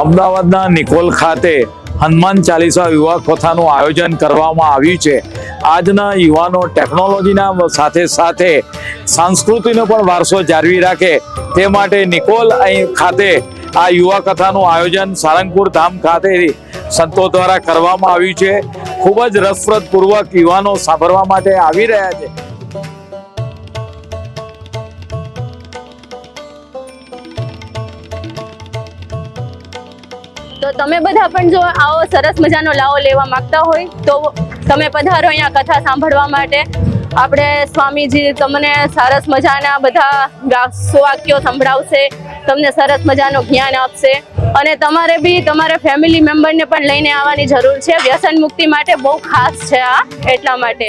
અમદાવાદના નિકોલ ખાતે હનુમાન ચાલીસા યુવા કથાનું આયોજન કરવામાં આવ્યું છે. આજના યુવાનો ટેકનોલોજીના સાથે સાથે સંસ્કૃતિનો પણ વારસો જાળવી રાખે તે માટે નિકોલ અહીં ખાતે આ યુવા કથાનું આયોજન સારંગપુર ધામ ખાતે સંતો દ્વારા કરવામાં આવ્યું છે. ખૂબ જ રસપ્રદ પૂર્વક યુવાનો સાંભળવા માટે આવી રહ્યા છે. તો તમે બધા પણ જો આવો સરસ મજાનો લાવો લેવા માંગતા હોય, તો તમે પધારો અહીંયા કથા સાંભળવા માટે. આપણે સ્વામીજી તમને સરસ મજાના બધા સુવાક્યો સંભળાવશે, તમને સરસ મજાનું જ્ઞાન આપશે. અને તમારે બી તમારા ફેમિલી મેમ્બરને પણ લઈને આવવાની જરૂર છે. વ્યસન મુક્તિ માટે બહુ ખાસ છે આ, એટલા માટે.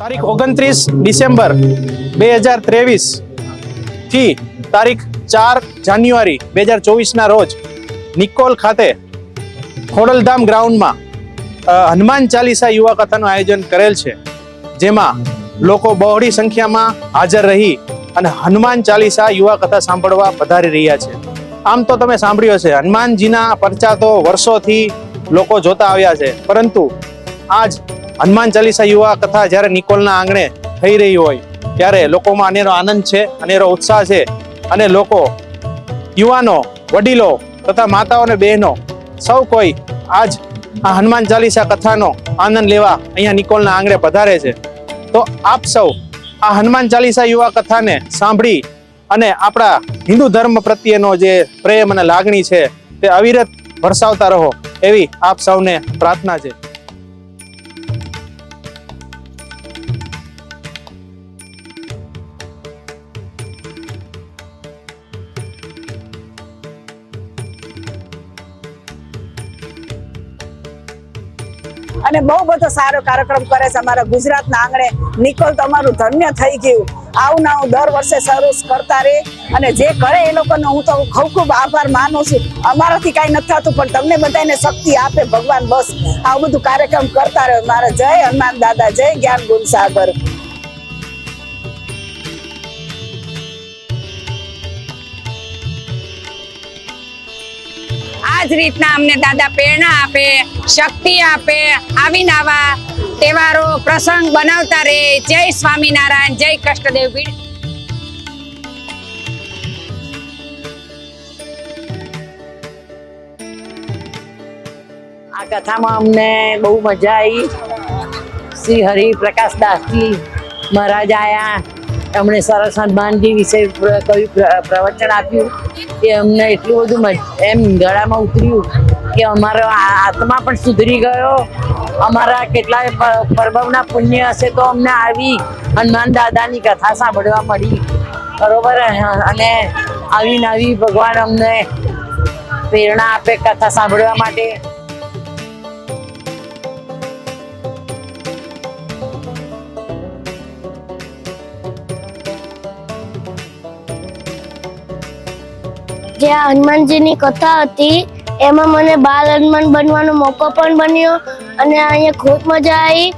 તારીખ ઓગણત્રીસ ડિસેમ્બર. બે હજાર ત્રેવીસથી તારીખ ચાર જાન્યુઆરી બે હજાર ચોવીસના રોજ નિકોલ ખાતે ખોડલધામ ગ્રાઉન્ડમાં હનુમાન ચાલીસા યુવા કથાનું આયોજન કરેલ છે, જેમાં લોકો બહોળી સંખ્યામાં હાજર રહી અને હનુમાન ચાલીસા યુવા કથા સાંભળવા પધારી રહ્યા છે. આમ તો તમે સાંભળ્યો છે હનુમાનજીના પરચા તો વર્ષોથી લોકો જોતા આવ્યા છે, પરંતુ આજ હનુમાન ચાલીસા યુવા કથા જ્યારે નિકોલના આંગણે થઈ રહી હોય ત્યારે લોકોમાં અનેરો આનંદ છે, અનેરો ઉત્સાહ છે અને લોકો, યુવાનો, વડીલો તથા માતાઓ અને બહેનો, સૌ કોઈ આજ આ હનુમાન ચાલીસા કથાનો આનંદ લેવા અહીંયા નિકોલના આંગણે પધારે છે. તો આપ સૌ આ હનુમાન ચાલીસા યુવા કથાને સાંભળી અને આપણા હિન્દુ ધર્મ પ્રત્યેનો જે પ્રેમ અને લાગણી છે તે અવિરત વરસાવતા રહો એવી આપ સૌને પ્રાર્થના છે. અને બહુ બધો સારો કાર્યક્રમ કરે છે અમારા ગુજરાતના આંગણે. નિકોલ તો ધન્ય થઈ ગયું. આવું ના દર વર્ષે શરૂ કરતા રહે અને જે કરે એ લોકોનો હું તો ખૂબ ખૂબ આભાર માનું છું. અમારાથી કાંઈ નથી થતું, પણ તમને બધાને શક્તિ આપે ભગવાન બસ. આવું બધું કાર્યક્રમ કરતા રહે. મારા જય હનુમાન દાદા, જય જ્ઞાન ગુણ સાગર. આ જ રીતના અમને દાદા પ્રેરણા આપે, શક્તિ આપે આવા તહેવારો, પ્રસંગ બનાવતા રહે. જય સ્વામિનારાયણ, જય કષ્ટદેવ ભીડ. આ કથામાં અમને બહુ મજા આવી શ્રી હરિ પ્રકાશ દાસજી મહારાજ આયા. એમણે સરસ હનુમાનજી વિશે કયું પ્ર- પ્રવચન આપ્યું કે અમને એટલું બધું એમ ગળામાં ઉતર્યું કે અમારો આત્મા પણ સુધરી ગયો. અમારા કેટલાય પરબવના પુણ્ય હશે તો અમને આવી હનુમાન દાદાની કથા સાંભળવા મળી. બરોબર? અને આવી નવી ભગવાન અમને પ્રેરણા આપે કથા સાંભળવા માટે. જે હનુમાનજીની કથા હતી, એમાં મને બાલ હનુમાન બનવાનો મોકો પણ બન્યો અને અહીંયા ખૂબ મજા આવી.